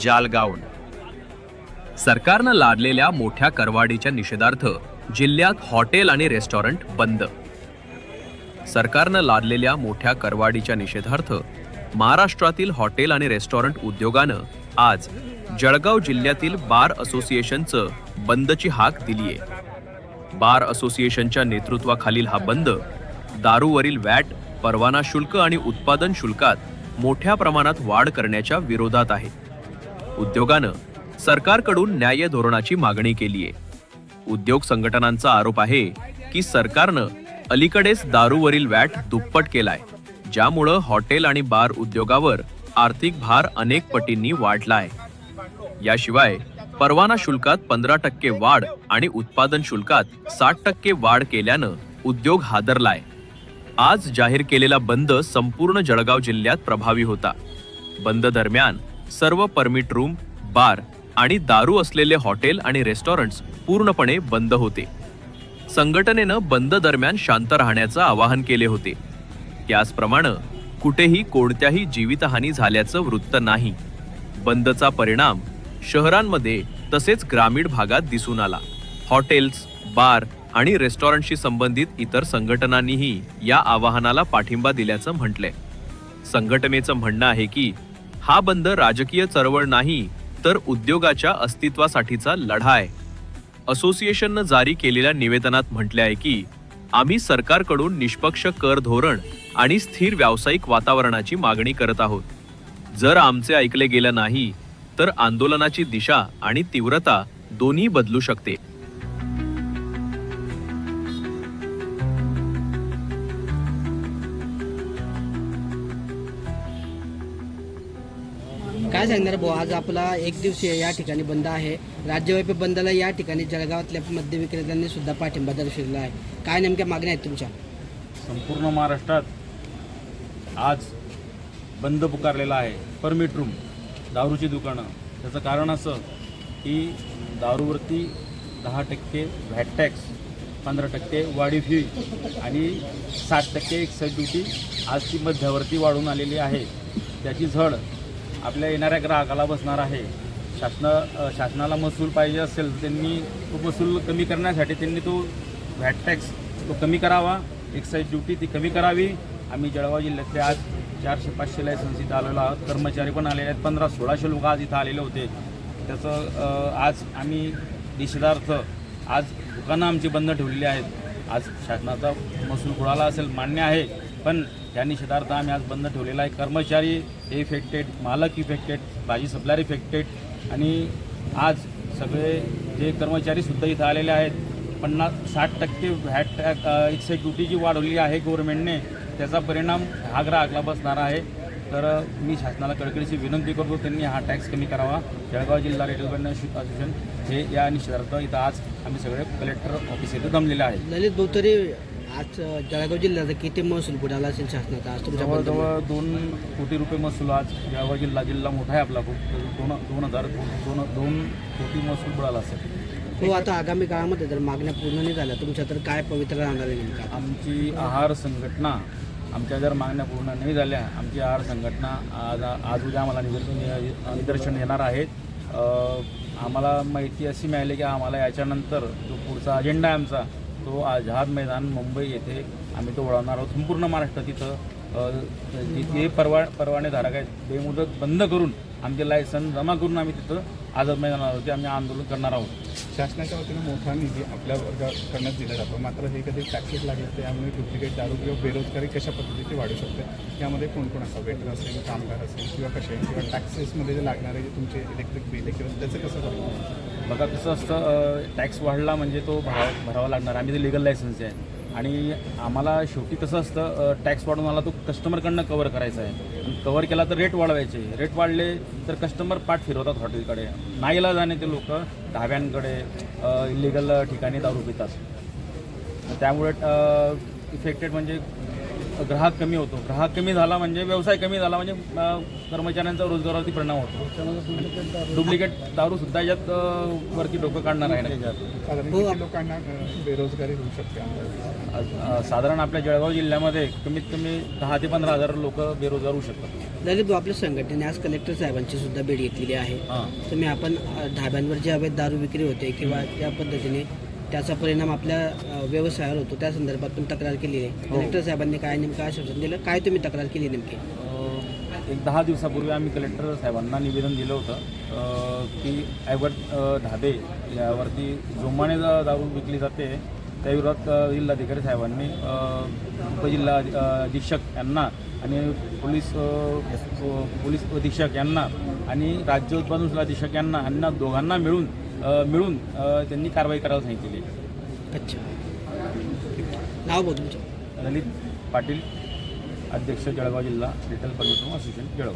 जालगावन सरकारनं लादलेल्या मोठ्या करवाढीच्या निषेधार्थ जिल्ह्यात हॉटेल आणि रेस्टॉरंट बंद. सरकारनं लादलेल्या मोठ्या करवाढीच्या निषेधार्थ महाराष्ट्रातील हॉटेल आणि रेस्टॉरंट उद्योगानं आज जळगाव जिल्ह्यातील बार असोसिएशनचं बंदची हाक दिलीय. बार असोसिएशनच्या नेतृत्वाखालील हा बंद दारूवरील वॅट परवाना शुल्क आणि उत्पादन शुल्कात मोठ्या प्रमाणात वाढ करण्याच्या विरोधात आहे. उद्योगानं सरकारकडून न्याय धोरणाची मागणी केली आहे. उद्योग संघटनांचा आरोप आहे की सरकारनं अलीकडेच दारूवरील वॅट दुप्पट केलाय ज्यामुळं हॉटेल आणि बार उद्योगावर आर्थिक भार अनेक पटींनी वाढलाय. याशिवाय परवाना शुल्कात पंधरा टक्के वाढ आणि उत्पादन शुल्कात साठ टक्के वाढ केल्यानं उद्योग हादरलाय. आज जाहीर केलेला बंद संपूर्ण जळगाव जिल्ह्यात प्रभावी होता. बंद दरम्यान सर्व परमिट रूम बार आणि दारू असलेले हॉटेल आणि रेस्टॉरंट्स पूर्णपणे बंद होते. संघटनेनं बंद दरम्यान शांत राहण्याचं आवाहन केले होते. त्याचप्रमाणे कुठेही कोणत्याही जीवितहानी झाल्याचं वृत्त नाही. बंदचा परिणाम शहरांमध्ये तसेच ग्रामीण भागात दिसून आला. हॉटेल्स बार आणि रेस्टॉरंटशी संबंधित इतर संघटनांनीही या आवाहनाला पाठिंबा दिल्याचं म्हटलंय. संघटनेचं म्हणणं आहे की हा बंद राजकीय चळवळ नाही तर उद्योगाच्या अस्तित्वासाठीचा लढा आहे. असोसिएशननं जारी केलेल्या निवेदनात म्हटले आहे की आम्ही सरकारकडून निष्पक्ष कर धोरण आणि स्थिर व्यावसायिक वातावरणाची मागणी करत आहोत. जर आमचे ऐकले गेलं नाही तर आंदोलनाची दिशा आणि तीव्रता दोन्ही बदलू शकते. काय सांगणार भाऊ? आज आपला एक दिवसीय या ठिकाणी बंद आहे. राज्यव्यापी बंदला या ठिकाणी जळगावातल्या मद्य विक्रेत्यांनी सुद्धा पाठिंबा दर्शवलेला आहे. काय नेमक्या मागण्या आहेत तुमच्या? संपूर्ण महाराष्ट्रात आज बंद पुकारलेला आहे. परमिट रूम दारूची दुकानं. त्याचं कारण असं की दारूवरती दहा टक्के व्हॅट टॅक्स पंधरा टक्के वाढीव फी आणि साठ टक्के एक्साईज ड्युटी आज ती मध्यावरती वाढून आलेली आहे. त्याची झड आपल्या येणाऱ्या ग्राहकाला बसणार आहे. शासना शासनाला महसूल पाहिजे असेल त्यांनी तो महसूल कमी करण्यासाठी त्यांनी तो व्हॅट टॅक्स तो कमी करावा. एक्साईज ड्युटी ती कमी करावी. आम्ही जळगाव जिल्ह्यातले आज चारशे पाचशे लायसन्स इथं आलेलो आहोत. कर्मचारी पण आलेले आहेत. पंधरा सोळाशे लोक आज इथं आलेले होते. त्याचं आज आम्ही निषेधार्थ आज दुकानं आमची बंद ठेवलेली आहेत. आज शासनाचा महसूल बुडाला असेल मान्य आहे. पण त्या निषेधार्थ आम्ही आज बंद ठेवलेला आहे. कर्मचारी हे इफेक्टेड मालक इफेक्टेड भाजी सप्लायर इफेक्टेड आणि आज सगळे जे कर्मचारीसुद्धा इथं आलेले आहेत पन्नास साठ टक्के व्हॅट एक्साईज ड्युटी जी वाढवली आहे गव्हर्नमेंटने त्याचा परिणाम हा ग्राहकला बसणार आहे. तर मी शासनाला कडकडीची विनंती करतो त्यांनी हा टॅक्स कमी करावा. जळगाव जिल्हा रिटेल असोसिएशन हे या निषेधार्थ इथं आज आम्ही सगळे कलेक्टर ऑफिस इथं जमलेले आहे. ललित भाऊ तरी आज जळगाव जिल्ह्यात किती महसूल बुडाला असेल शासनाचा? आज तुमच्या? जवळजवळ दोन कोटी रुपये महसूल आज जळगाव जिल्हा जिल्हा मोठा आहे आपला खूप. दोन दोन हजार दोन दोन कोटी महसूल बुडाला असेल. हो आता आगामी काळामध्ये जर मागण्या पूर्ण नाही झाल्या तुमच्या तर काय पवित्र राहणार आहे नेमका? आमची आहार संघटना आमच्या जर मागण्या पूर्ण नाही झाल्या आमची आहार संघटना आज आज उद्या आम्हाला निदर्शन निदर्शन येणार आहेत. अ, आम्हाला माहिती अशी मिळाली की आम्हाला याच्यानंतर जो पुढचा अजेंडा आहे आमचा तो आझाद मैदान मुंबई येथे आम्ही तो वळवणार आहोत. संपूर्ण महाराष्ट्र तिथं जे जिथे परवा परवानेधारक आहेत बेमुदत बंद करून आमचे लायसन जमा करून आम्ही तिथं आझाद मैदानावरती आम्ही आंदोलन करणार आहोत. शासनाच्या वतीनं मोठा निधी आपल्या वर्गाकडनं दिला जातो. मात्र हे कधी टॅक्सेस लागले तर यामुळे डुप्लिकेट दारू किंवा बेरोजगारी कशा पद्धतीची वाढू शकते यामध्ये कोण कोण असा वेटर असेल कामगार असेल किंवा कसे? किंवा टॅक्सेसमध्ये जे लागणारे जे तुमचे इलेक्ट्रिक बिल आहे किंवा त्याचं कसं करतो बघा कसं असतं टॅक्स वाढला म्हणजे तो भरावा भरावा लागणार. आम्ही ते लिगल लायसन्स आहे. आणि आम्हाला शेवटी कसं असतं टॅक्स वाढून आला तो कस्टमरकडनं कवर करायचा आहे. आणि कवर केला तर रेट वाढवायचे. रेट वाढले तर कस्टमर पाठ फिरवतात हॉटेलकडे. नाईला जाणे ते लोक ढाब्यांकडे इलिगल ठिकाणी दारू पितात. त्यामुळे इफेक्टेड म्हणजे ग्राहक कमी होतो. ग्राहक कमी झाला म्हणजे व्यवसाय कमी झाला म्हणजे कर्मचाऱ्यांचा रोजगारावरती परिणाम होतो. डुप्लिकेट दारू सुद्धा याच्यात अ, वरती डोकं काढणार आहे ना. त्याच्यात साधारण हो, लोकांना बेरोजगारी होऊ शकते. साधारण आपल्या जळगाव जिल्ह्यामध्ये कमीत कमी दहा ते पंधरा हजार लोक बेरोजगार होऊ शकतात. ललित भाऊ आपल्या संघटनेने आज कलेक्टर साहेबांची सुद्धा भेट घेतलेली आहे. तुम्ही आपण ढाब्यांवर जे अवैध दारू विक्री होते किंवा त्या पद्धतीने त्याचा परिणाम आपल्या व्यवसायावर होतो. त्या संदर्भात पण तक्रार केली आहे. कलेक्टर साहेबांनी काय नेमकं आश्वासन दिलं? काय तुम्ही तक्रार केली नेमकी? एक दहा दिवसापूर्वी आम्ही कलेक्टर साहेबांना निवेदन दिलं होतं की अ, ढाबे यावरती जोमाने दारू विकली जाते. त्या विरोधात अ, जिल्हाधिकारी साहेबांनी उपजिल्हा अधीक्षक यांना आणि पोलीस पोलीस अधीक्षक यांना आणि राज्य उत्पादन अधीक्षक यांना यांना दोघांना मिळून मिळून त्यांनी कारवाई करायला सांगितलेली आहे. अच्छा. नाव भाऊ तुमचं. ललित पाटील अध्यक्ष जळगाव जिल्हा रिटेल परमिट असोसिएशन जळगाव.